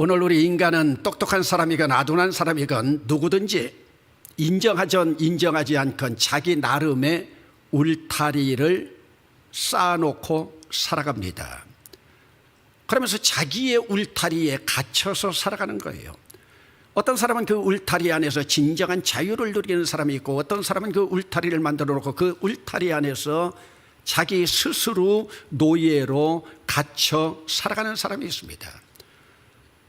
오늘 우리 인간은 똑똑한 사람이건 아둔한 사람이건 누구든지 인정하전 인정하지 않건 자기 나름의 울타리를 쌓아놓고 살아갑니다. 그러면서 자기의 울타리에 갇혀서 살아가는 거예요. 어떤 사람은 그 울타리 안에서 진정한 자유를 누리는 사람이 있고 어떤 사람은 그 울타리를 만들어 놓고 그 울타리 안에서 자기 스스로 노예로 갇혀 살아가는 사람이 있습니다.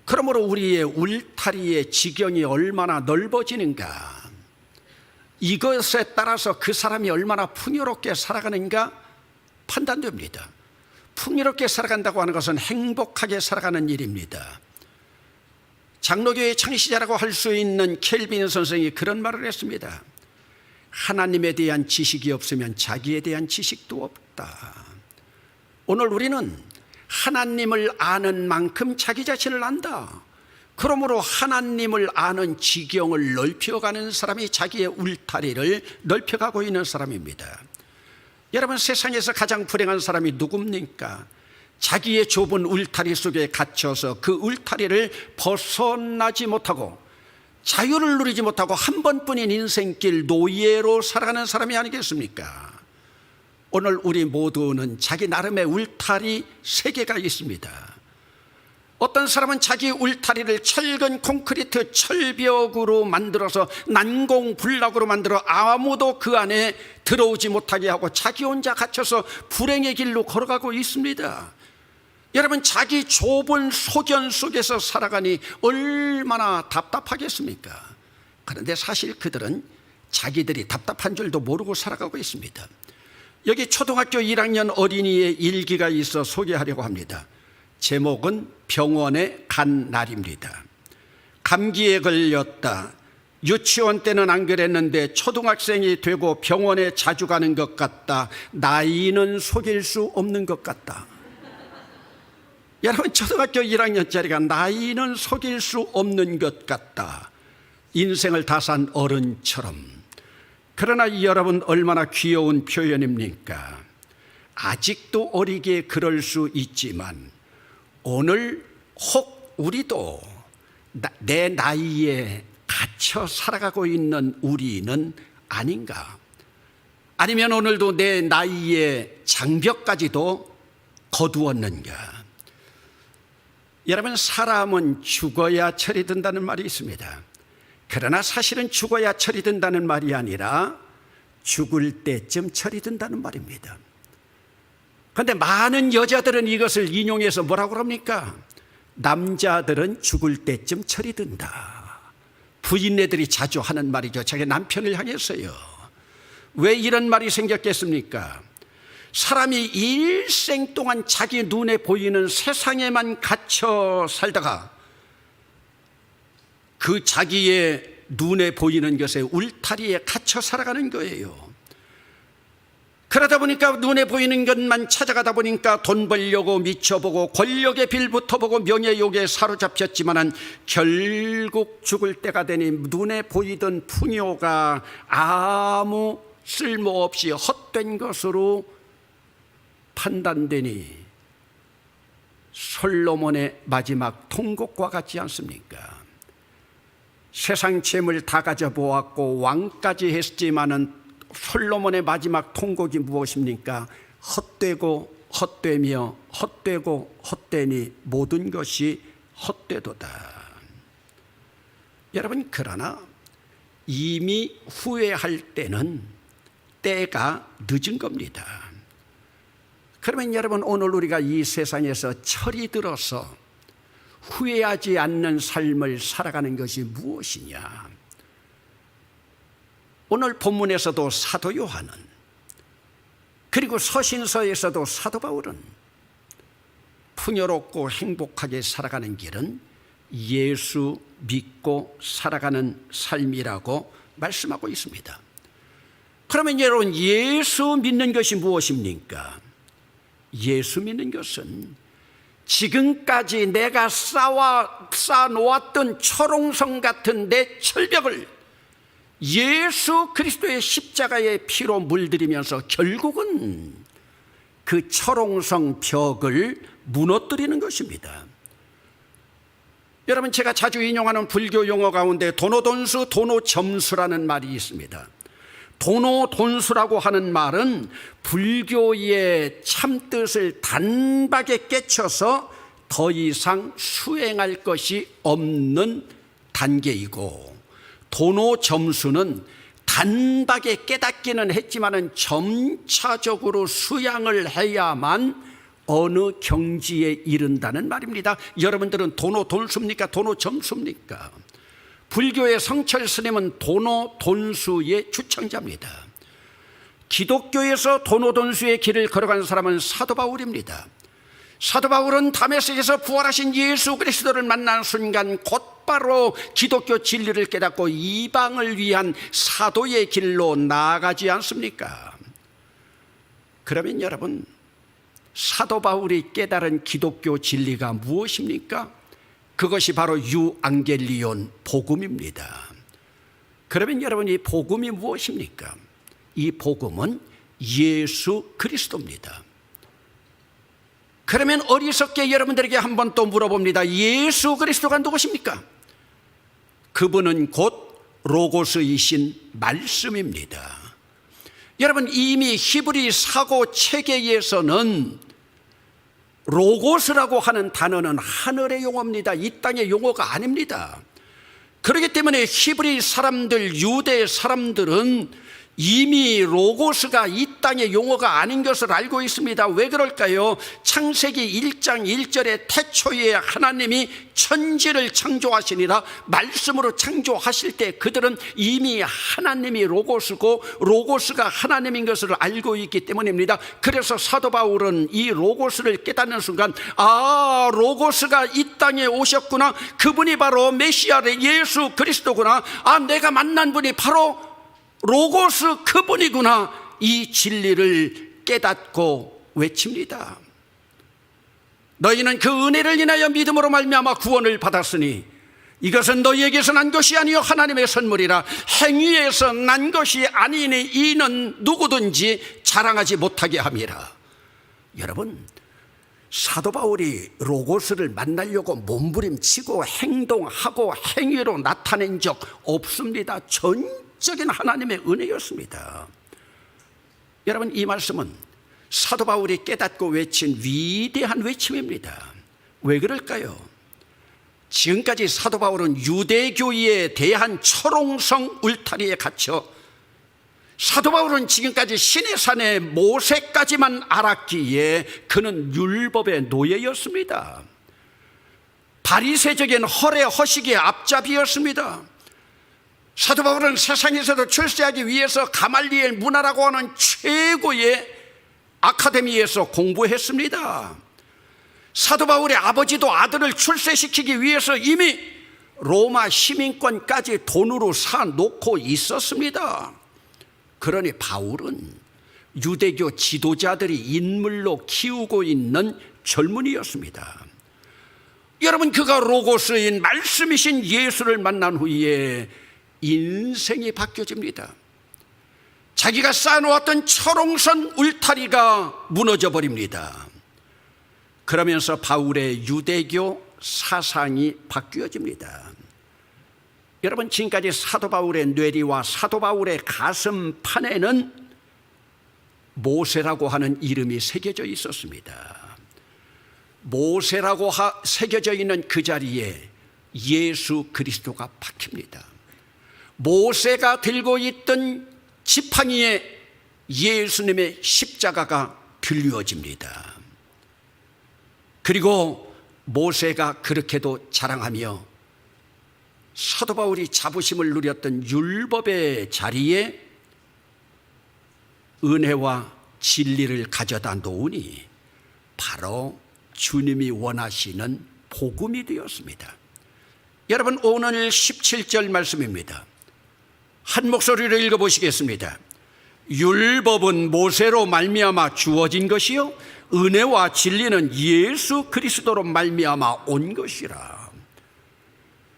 그러므로 우리의 울타리의 지경이 얼마나 넓어지는가 이것에 따라서 그 사람이 얼마나 풍요롭게 살아가는가 판단됩니다. 풍요롭게 살아간다고 하는 것은 행복하게 살아가는 일입니다. 장로교의 창시자라고 할 수 있는 켈빈 선생이 그런 말을 했습니다. 하나님에 대한 지식이 없으면 자기에 대한 지식도 없다. 오늘 우리는 하나님을 아는 만큼 자기 자신을 안다. 그러므로 하나님을 아는 지경을 넓혀가는 사람이 자기의 울타리를 넓혀가고 있는 사람입니다. 여러분 세상에서 가장 불행한 사람이 누굽니까? 자기의 좁은 울타리 속에 갇혀서 그 울타리를 벗어나지 못하고 자유를 누리지 못하고 한 번뿐인 인생길 노예로 살아가는 사람이 아니겠습니까? 오늘 우리 모두는 자기 나름의 울타리 세 개가 있습니다. 어떤 사람은 자기 울타리를 철근 콘크리트 철벽으로 만들어서 난공불락으로 만들어 아무도 그 안에 들어오지 못하게 하고 자기 혼자 갇혀서 불행의 길로 걸어가고 있습니다. 여러분 자기 좁은 소견 속에서 살아가니 얼마나 답답하겠습니까? 그런데 사실 그들은 자기들이 답답한 줄도 모르고 살아가고 있습니다. 여기 초등학교 1학년 어린이의 일기가 있어 소개하려고 합니다. 제목은 병원에 간 날입니다. 감기에 걸렸다. 유치원 때는 안 그랬는데 초등학생이 되고 병원에 자주 가는 것 같다. 나이는 속일 수 없는 것 같다. 여러분 초등학교 1학년짜리가 나이는 속일 수 없는 것 같다. 인생을 다 산 어른처럼. 그러나 여러분 얼마나 귀여운 표현입니까? 아직도 어리게 그럴 수 있지만 오늘 혹 우리도 내 나이에 갇혀 살아가고 있는 우리는 아닌가? 아니면 오늘도 내 나이에 장벽까지도 거두었는가? 여러분 사람은 죽어야 철이 든다는 말이 있습니다. 그러나 사실은 죽어야 철이 든다는 말이 아니라 죽을 때쯤 철이 든다는 말입니다. 그런데 많은 여자들은 이것을 인용해서 뭐라고 그럽니까? 남자들은 죽을 때쯤 철이 든다. 부인네들이 자주 하는 말이죠. 자기 남편을 향해서요. 왜 이런 말이 생겼겠습니까? 사람이 일생 동안 자기 눈에 보이는 세상에만 갇혀 살다가 그 자기의 눈에 보이는 것에 울타리에 갇혀 살아가는 거예요. 그러다 보니까 눈에 보이는 것만 찾아가다 보니까 돈 벌려고 미쳐보고 권력에 빌붙어보고 명예욕에 사로잡혔지만은 결국 죽을 때가 되니 눈에 보이던 풍요가 아무 쓸모없이 헛된 것으로 판단되니 솔로몬의 마지막 통곡과 같지 않습니까? 세상 재물 다 가져보았고 왕까지 했지만은 솔로몬의 마지막 통곡이 무엇입니까? 헛되고 헛되며 헛되고 헛되니 모든 것이 헛되도다. 여러분 그러나 이미 후회할 때는 때가 늦은 겁니다. 그러면 여러분 오늘 우리가 이 세상에서 철이 들어서 후회하지 않는 삶을 살아가는 것이 무엇이냐? 오늘 본문에서도 사도 요한은 그리고 서신서에서도 사도 바울은 풍요롭고 행복하게 살아가는 길은 예수 믿고 살아가는 삶이라고 말씀하고 있습니다. 그러면 여러분 예수 믿는 것이 무엇입니까? 예수 믿는 것은 지금까지 내가 쌓아, 쌓아놓았던 초롱성 같은 내 철벽을 예수 그리스도의 십자가의 피로 물들이면서 결국은 그 철옹성 벽을 무너뜨리는 것입니다. 여러분 제가 자주 인용하는 불교 용어 가운데 도노돈수 도노점수라는 말이 있습니다. 도노 돈수라고 하는 말은 불교의 참뜻을 단박에 깨쳐서 더 이상 수행할 것이 없는 단계이고 도노 점수는 단박에 깨닫기는 했지만은 점차적으로 수양을 해야만 어느 경지에 이른다는 말입니다. 여러분들은 도노 돈수입니까? 도노 점수입니까? 불교의 성철 스님은 도노 돈수의 추천자입니다. 기독교에서 도노 돈수의 길을 걸어간 사람은 사도 바울입니다. 사도 바울은 다메섹에서 부활하신 예수 그리스도를 만난 순간 곧바로 기독교 진리를 깨닫고 이방을 위한 사도의 길로 나아가지 않습니까? 그러면 여러분 사도 바울이 깨달은 기독교 진리가 무엇입니까? 그것이 바로 유앙겔리온 복음입니다. 그러면 여러분 이 복음이 무엇입니까? 이 복음은 예수 그리스도입니다. 그러면 어리석게 여러분들에게 한번 또 물어봅니다. 예수 그리스도가 누구십니까? 그분은 곧 로고스이신 말씀입니다. 여러분 이미 히브리 사고 체계에서는 로고스라고 하는 단어는 하늘의 용어입니다. 이 땅의 용어가 아닙니다. 그렇기 때문에 히브리 사람들, 유대 사람들은 이미 로고스가 이 땅의 용어가 아닌 것을 알고 있습니다. 왜 그럴까요? 창세기 1장 1절에 태초에 하나님이 천지를 창조하시니라 말씀으로 창조하실 때 그들은 이미 하나님이 로고스고 로고스가 하나님인 것을 알고 있기 때문입니다. 그래서 사도 바울은 이 로고스를 깨닫는 순간 아, 로고스가 이 땅에 오셨구나. 그분이 바로 메시아의 예수 그리스도구나. 아, 내가 만난 분이 바로 로고스 그분이구나 이 진리를 깨닫고 외칩니다. 너희는 그 은혜를 인하여 믿음으로 말미암아 구원을 받았으니 이것은 너희에게서 난 것이 아니요 하나님의 선물이라 행위에서 난 것이 아니니 이는 누구든지 자랑하지 못하게 함이라. 여러분 사도 바울이 로고스를 만나려고 몸부림치고 행동하고 행위로 나타낸 적 없습니다. 전 적인 하나님의 은혜였습니다. 여러분 이 말씀은 사도 바울이 깨닫고 외친 위대한 외침입니다. 왜 그럴까요? 지금까지 사도 바울은 유대교에 대한 철옹성 울타리에 갇혀 사도 바울은 지금까지 신의 산의 모세까지만 알았기에 그는 율법의 노예였습니다. 바리새적인 헐의 허식의 앞잡이였습니다. 사도 바울은 세상에서도 출세하기 위해서 가말리엘 문화라고 하는 최고의 아카데미에서 공부했습니다. 사도 바울의 아버지도 아들을 출세시키기 위해서 이미 로마 시민권까지 돈으로 사놓고 있었습니다. 그러니 바울은 유대교 지도자들이 인물로 키우고 있는 젊은이였습니다. 여러분, 그가 로고스인 말씀이신 예수를 만난 후에 인생이 바뀌어집니다. 자기가 쌓아놓았던 철옹선 울타리가 무너져 버립니다. 그러면서 바울의 유대교 사상이 바뀌어집니다. 여러분 지금까지 사도 바울의 뇌리와 사도 바울의 가슴판에는 모세라고 하는 이름이 새겨져 있었습니다. 모세라고 하, 새겨져 있는 그 자리에 예수 그리스도가 박힙니다. 모세가 들고 있던 지팡이에 예수님의 십자가가 들려집니다. 그리고 모세가 그렇게도 자랑하며 사도 바울이 자부심을 누렸던 율법의 자리에 은혜와 진리를 가져다 놓으니 바로 주님이 원하시는 복음이 되었습니다. 여러분 오늘 17절 말씀입니다. 한 목소리로 읽어보시겠습니다. 율법은 모세로 말미암아 주어진 것이요 은혜와 진리는 예수 그리스도로 말미암아 온 것이라.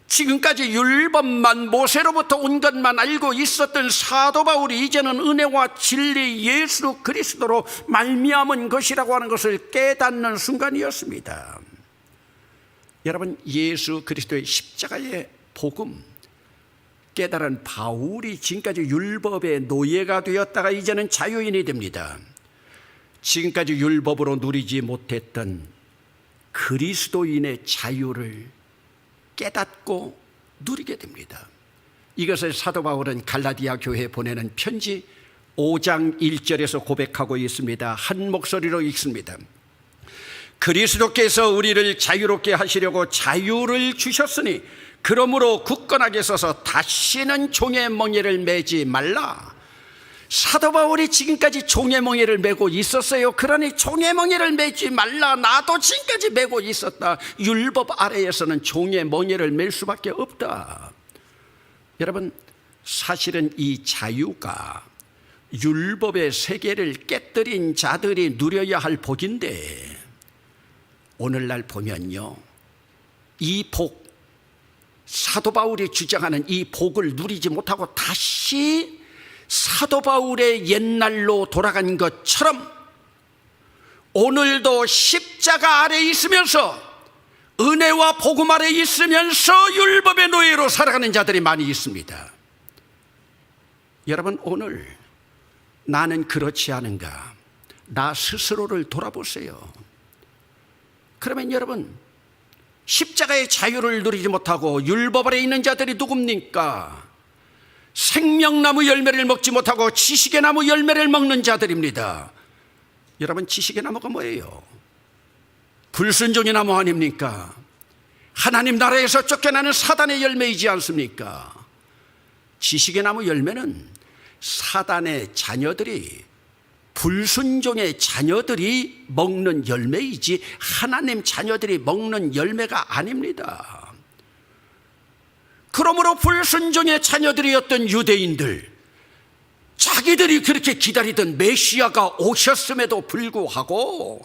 지금까지 율법만 모세로부터 온 것만 알고 있었던 사도 바울이 이제는 은혜와 진리 예수 그리스도로 말미암은 것이라고 하는 것을 깨닫는 순간이었습니다. 여러분 예수 그리스도의 십자가의 복음 깨달은 바울이 지금까지 율법의 노예가 되었다가 이제는 자유인이 됩니다. 지금까지 율법으로 누리지 못했던 그리스도인의 자유를 깨닫고 누리게 됩니다. 이것을 사도 바울은 갈라디아 교회에 보내는 편지 5장 1절에서 고백하고 있습니다. 한 목소리로 읽습니다. 그리스도께서 우리를 자유롭게 하시려고 자유를 주셨으니 그러므로 굳건하게 서서 다시는 종의 멍에를 매지 말라. 사도 바울이 지금까지 종의 멍에를 메고 있었어요. 그러니 종의 멍에를 매지 말라. 나도 지금까지 메고 있었다. 율법 아래에서는 종의 멍에를 맬 수밖에 없다. 여러분, 사실은 이 자유가 율법의 세계를 깨뜨린 자들이 누려야 할 복인데 오늘날 보면요. 이 복, 사도 바울이 주장하는 이 복을 누리지 못하고 다시 사도 바울의 옛날로 돌아간 것처럼 오늘도 십자가 아래 있으면서 은혜와 복음 아래 있으면서 율법의 노예로 살아가는 자들이 많이 있습니다. 여러분 오늘 나는 그렇지 않은가? 나 스스로를 돌아보세요. 그러면 여러분 십자가의 자유를 누리지 못하고 율법 아래 있는 자들이 누굽니까? 생명나무 열매를 먹지 못하고 지식의 나무 열매를 먹는 자들입니다. 여러분 지식의 나무가 뭐예요? 불순종의 나무 아닙니까? 하나님 나라에서 쫓겨나는 사단의 열매이지 않습니까? 지식의 나무 열매는 사단의 자녀들이 불순종의 자녀들이 먹는 열매이지 하나님 자녀들이 먹는 열매가 아닙니다. 그러므로 불순종의 자녀들이었던 유대인들 자기들이 그렇게 기다리던 메시아가 오셨음에도 불구하고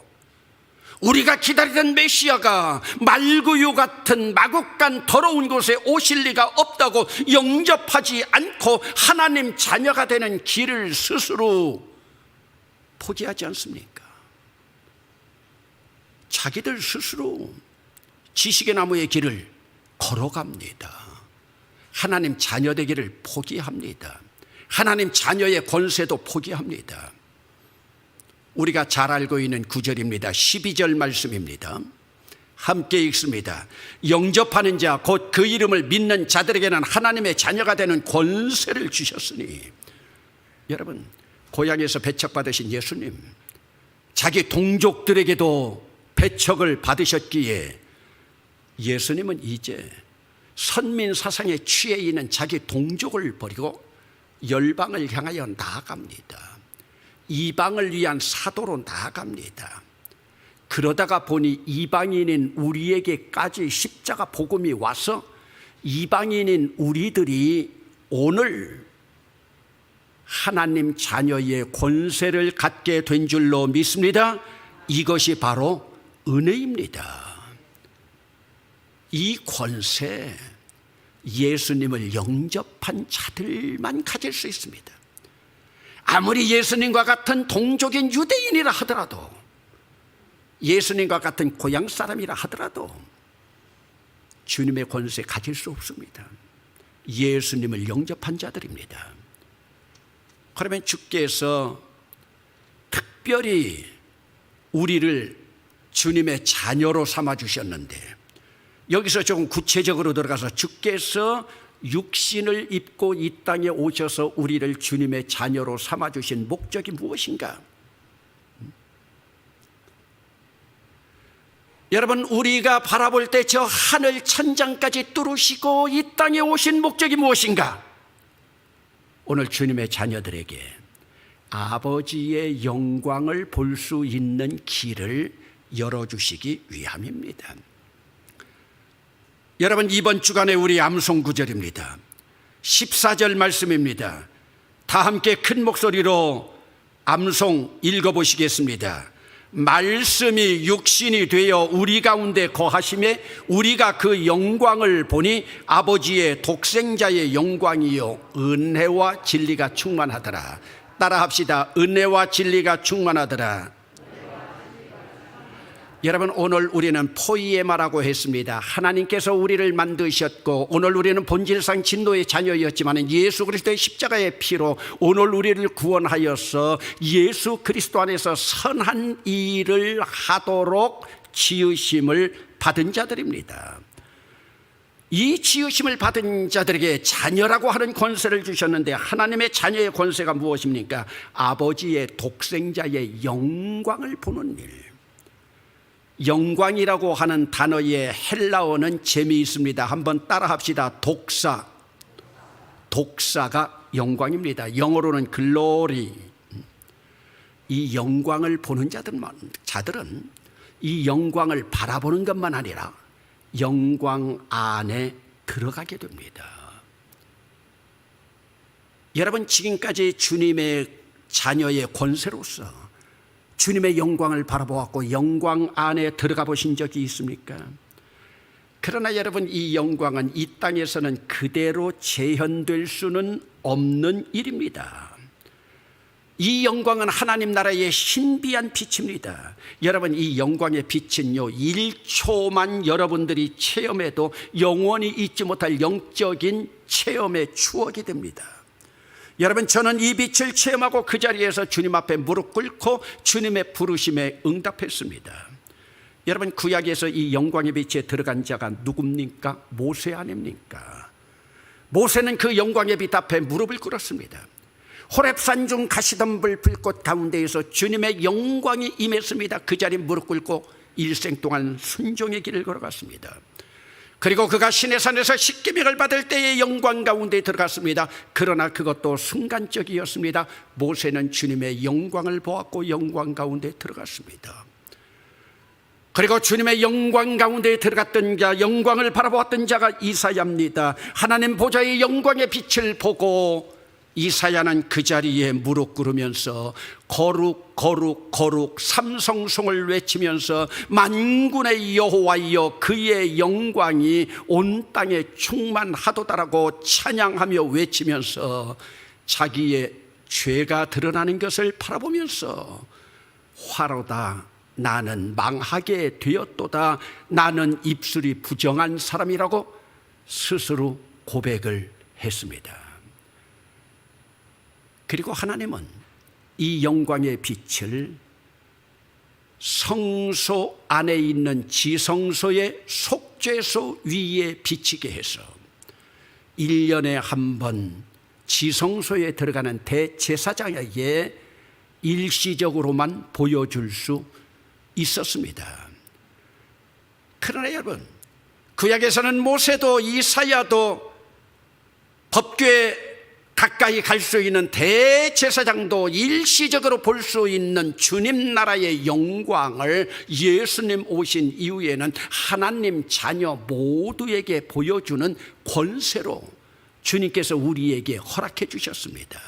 우리가 기다리던 메시아가 말구유 같은 마국간 더러운 곳에 오실 리가 없다고 영접하지 않고 하나님 자녀가 되는 길을 스스로 포기하지 않습니까? 자기들 스스로 지식의 나무의 길을 걸어갑니다. 하나님 자녀 되기를 포기합니다. 하나님 자녀의 권세도 포기합니다. 우리가 잘 알고 있는 구절입니다. 12절 말씀입니다. 함께 읽습니다. 영접하는 자, 곧 그 이름을 믿는 자들에게는 하나님의 자녀가 되는 권세를 주셨으니. 여러분, 고향에서 배척받으신 예수님, 자기 동족들에게도 배척을 받으셨기에 예수님은 이제 선민 사상에 취해 있는 자기 동족을 버리고 열방을 향하여 나아갑니다. 이방을 위한 사도로 나아갑니다. 그러다가 보니 이방인인 우리에게까지 십자가 복음이 와서 이방인인 우리들이 오늘 하나님 자녀의 권세를 갖게 된 줄로 믿습니다. 이것이 바로 은혜입니다. 이 권세, 예수님을 영접한 자들만 가질 수 있습니다. 아무리 예수님과 같은 동족인 유대인이라 하더라도 예수님과 같은 고향 사람이라 하더라도 주님의 권세 가질 수 없습니다. 예수님을 영접한 자들입니다. 그러면 주께서 특별히 우리를 주님의 자녀로 삼아 주셨는데 여기서 조금 구체적으로 들어가서 주께서 육신을 입고 이 땅에 오셔서 우리를 주님의 자녀로 삼아 주신 목적이 무엇인가? 여러분 우리가 바라볼 때 저 하늘 천장까지 뚫으시고 이 땅에 오신 목적이 무엇인가? 오늘 주님의 자녀들에게 아버지의 영광을 볼 수 있는 길을 열어주시기 위함입니다. 여러분 이번 주간에 우리 암송 구절입니다. 14절 말씀입니다. 다 함께 큰 목소리로 암송 읽어보시겠습니다. 말씀이 육신이 되어 우리 가운데 거하심에 우리가 그 영광을 보니 아버지의 독생자의 영광이요 은혜와 진리가 충만하더라. 따라합시다. 은혜와 진리가 충만하더라. 여러분 오늘 우리는 포이에마라고 했습니다. 하나님께서 우리를 만드셨고 오늘 우리는 본질상 진노의 자녀였지만 예수 그리스도의 십자가의 피로 오늘 우리를 구원하여서 예수 그리스도 안에서 선한 일을 하도록 지으심을 받은 자들입니다. 이 지으심을 받은 자들에게 자녀라고 하는 권세를 주셨는데 하나님의 자녀의 권세가 무엇입니까? 아버지의 독생자의 영광을 보는 일. 영광이라고 하는 단어의 헬라어는 재미있습니다. 한번 따라합시다. 독사. 독사가 영광입니다. 영어로는 글로리. 이 영광을 보는 자들만 자들은 이 영광을 바라보는 것만 아니라 영광 안에 들어가게 됩니다. 여러분 지금까지 주님의 자녀의 권세로서 주님의 영광을 바라보았고 영광 안에 들어가 보신 적이 있습니까? 그러나 여러분 이 영광은 이 땅에서는 그대로 재현될 수는 없는 일입니다. 이 영광은 하나님 나라의 신비한 빛입니다. 여러분 이 영광의 빛은요 1초만 여러분들이 체험해도 영원히 잊지 못할 영적인 체험의 추억이 됩니다. 여러분 저는 이 빛을 체험하고 그 자리에서 주님 앞에 무릎 꿇고 주님의 부르심에 응답했습니다. 여러분 구약에서 이 영광의 빛에 들어간 자가 누굽니까? 모세 아닙니까? 모세는 그 영광의 빛 앞에 무릎을 꿇었습니다. 호랩산 중 가시덤불 불꽃 가운데에서 주님의 영광이 임했습니다. 그 자리 무릎 꿇고 일생 동안 순종의 길을 걸어갔습니다. 그리고 그가 시내산에서 십계명을 받을 때의 영광 가운데 들어갔습니다. 그러나 그것도 순간적이었습니다. 모세는 주님의 영광을 보았고 영광 가운데 들어갔습니다. 그리고 주님의 영광 가운데 들어갔던 자, 영광을 바라보았던 자가 이사야입니다. 하나님 보좌의 영광의 빛을 보고 이사야는 그 자리에 무릎 꿇으면서 거룩 거룩 거룩 삼성송을 외치면서 만군의 여호와여 그의 영광이 온 땅에 충만하도다라고 찬양하며 외치면서 자기의 죄가 드러나는 것을 바라보면서 화로다 나는 망하게 되었도다 나는 입술이 부정한 사람이라고 스스로 고백을 했습니다. 그리고 하나님은 이 영광의 빛을 성소 안에 있는 지성소의 속죄소 위에 비치게 해서 1년에 한 번 지성소에 들어가는 대제사장에게 일시적으로만 보여줄 수 있었습니다. 그러나 여러분, 구약에서는 모세도 이사야도 법궤 가까이 갈 수 있는 대제사장도 일시적으로 볼 수 있는 주님 나라의 영광을 예수님 오신 이후에는 하나님 자녀 모두에게 보여주는 권세로 주님께서 우리에게 허락해 주셨습니다.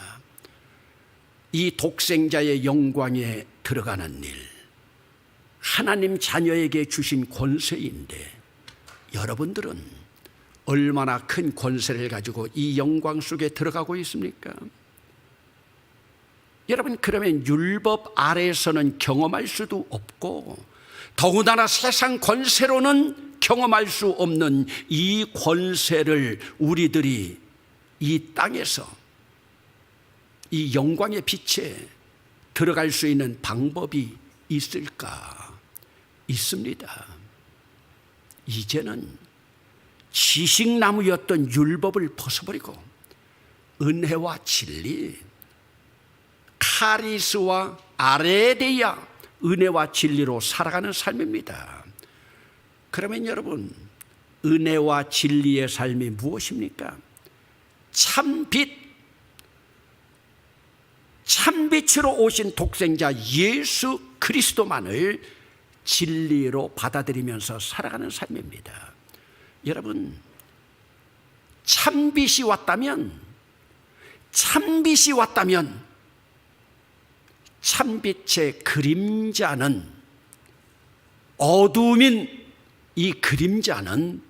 이 독생자의 영광에 들어가는 일, 하나님 자녀에게 주신 권세인데 여러분들은 얼마나 큰 권세를 가지고 이 영광 속에 들어가고 있습니까? 여러분 그러면 율법 아래에서는 경험할 수도 없고 더군다나 세상 권세로는 경험할 수 없는 이 권세를 우리들이 이 땅에서 이 영광의 빛에 들어갈 수 있는 방법이 있을까? 있습니다. 이제는 지식나무였던 율법을 벗어버리고 은혜와 진리, 카리스와 아레데야 은혜와 진리로 살아가는 삶입니다. 그러면 여러분 은혜와 진리의 삶이 무엇입니까? 참빛, 참빛으로 오신 독생자 예수 그리스도만을 진리로 받아들이면서 살아가는 삶입니다. 여러분, 참빛이 왔다면, 참빛이 왔다면, 참빛의 그림자는 어둠인 이 그림자는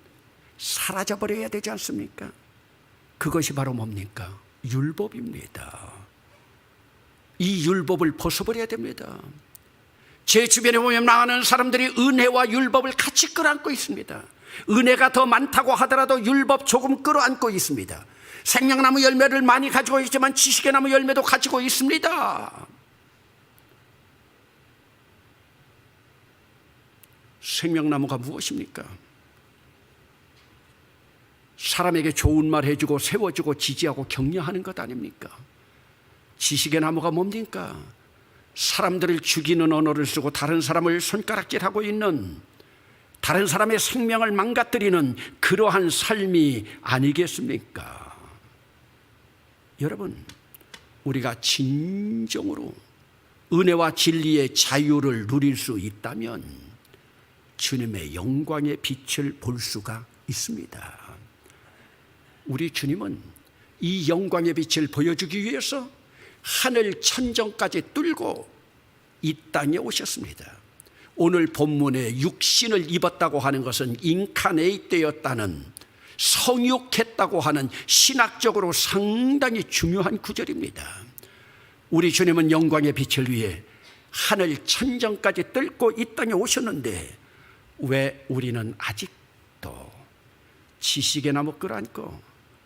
사라져버려야 되지 않습니까? 그것이 바로 뭡니까? 율법입니다. 이 율법을 벗어버려야 됩니다. 제 주변에 보면 많은 사람들이 은혜와 율법을 같이 끌어안고 있습니다. 은혜가 더 많다고 하더라도 율법 조금 끌어안고 있습니다. 생명나무 열매를 많이 가지고 있지만 지식의 나무 열매도 가지고 있습니다. 생명나무가 무엇입니까? 사람에게 좋은 말 해주고 세워주고 지지하고 격려하는 것 아닙니까? 지식의 나무가 뭡니까? 사람들을 죽이는 언어를 쓰고 다른 사람을 손가락질하고 있는 다른 사람의 생명을 망가뜨리는 그러한 삶이 아니겠습니까? 여러분, 우리가 진정으로 은혜와 진리의 자유를 누릴 수 있다면 주님의 영광의 빛을 볼 수가 있습니다. 우리 주님은 이 영광의 빛을 보여주기 위해서 하늘 천정까지 뚫고 이 땅에 오셨습니다. 오늘 본문에 육신을 입었다고 하는 것은 인카네이 되었다는 성육했다고 하는 신학적으로 상당히 중요한 구절입니다. 우리 주님은 영광의 빛을 위해 하늘 천정까지 뚫고 이 땅에 오셨는데 왜 우리는 아직도 지식의 나무 끌어안고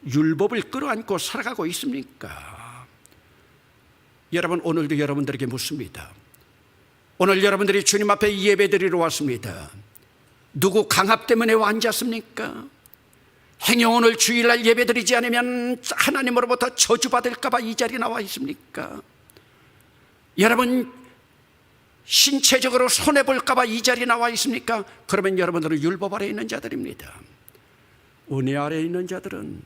율법을 끌어안고 살아가고 있습니까? 여러분 오늘도 여러분들에게 묻습니다. 오늘 여러분들이 주님 앞에 예배 드리러 왔습니다. 누구 강압 때문에 앉았습니까? 행여 오늘 주일날 예배 드리지 않으면 하나님으로부터 저주받을까봐 이 자리에 나와 있습니까? 여러분 신체적으로 손해볼까봐 이 자리에 나와 있습니까? 그러면 여러분들은 율법 아래 있는 자들입니다. 은혜 아래 있는 자들은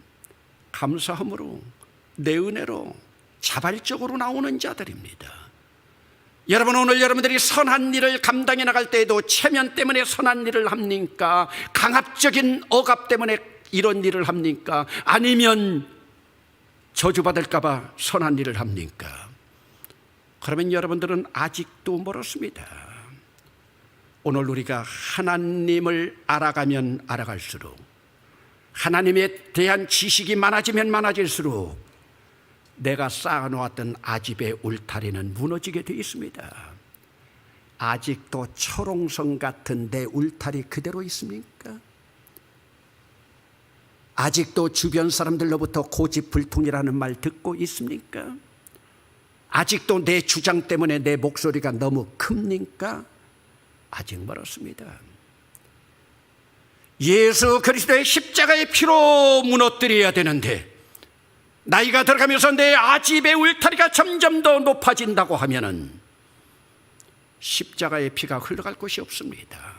감사함으로 내 은혜로 자발적으로 나오는 자들입니다. 여러분 오늘 여러분들이 선한 일을 감당해 나갈 때에도 체면 때문에 선한 일을 합니까? 강압적인 억압 때문에 이런 일을 합니까? 아니면 저주받을까봐 선한 일을 합니까? 그러면 여러분들은 아직도 멀었습니다. 오늘 우리가 하나님을 알아가면 알아갈수록 하나님에 대한 지식이 많아지면 많아질수록 내가 쌓아놓았던 아집의 울타리는 무너지게 되어 있습니다. 아직도 철옹성 같은 내 울타리 그대로 있습니까? 아직도 주변 사람들로부터 고집 불통이라는 말 듣고 있습니까? 아직도 내 주장 때문에 내 목소리가 너무 큽니까? 아직 멀었습니다. 예수 그리스도의 십자가의 피로 무너뜨려야 되는데 나이가 들어가면서 내 아집의 울타리가 점점 더 높아진다고 하면은 십자가의 피가 흘러갈 곳이 없습니다.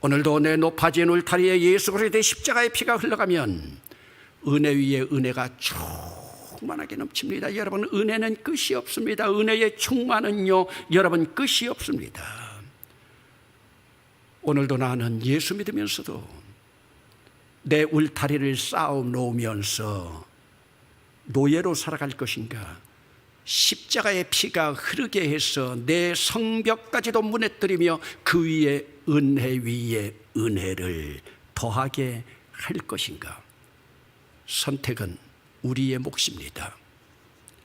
오늘도 내 높아진 울타리에 예수 그리스도의 십자가의 피가 흘러가면 은혜 위에 은혜가 충만하게 넘칩니다. 여러분 은혜는 끝이 없습니다. 은혜의 충만은요 여러분 끝이 없습니다. 오늘도 나는 예수 믿으면서도 내 울타리를 쌓아 놓으면서 노예로 살아갈 것인가? 십자가의 피가 흐르게 해서 내 성벽까지도 무너뜨리며 그 위에 은혜 위에 은혜를 더하게 할 것인가? 선택은 우리의 몫입니다.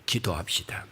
기도합시다.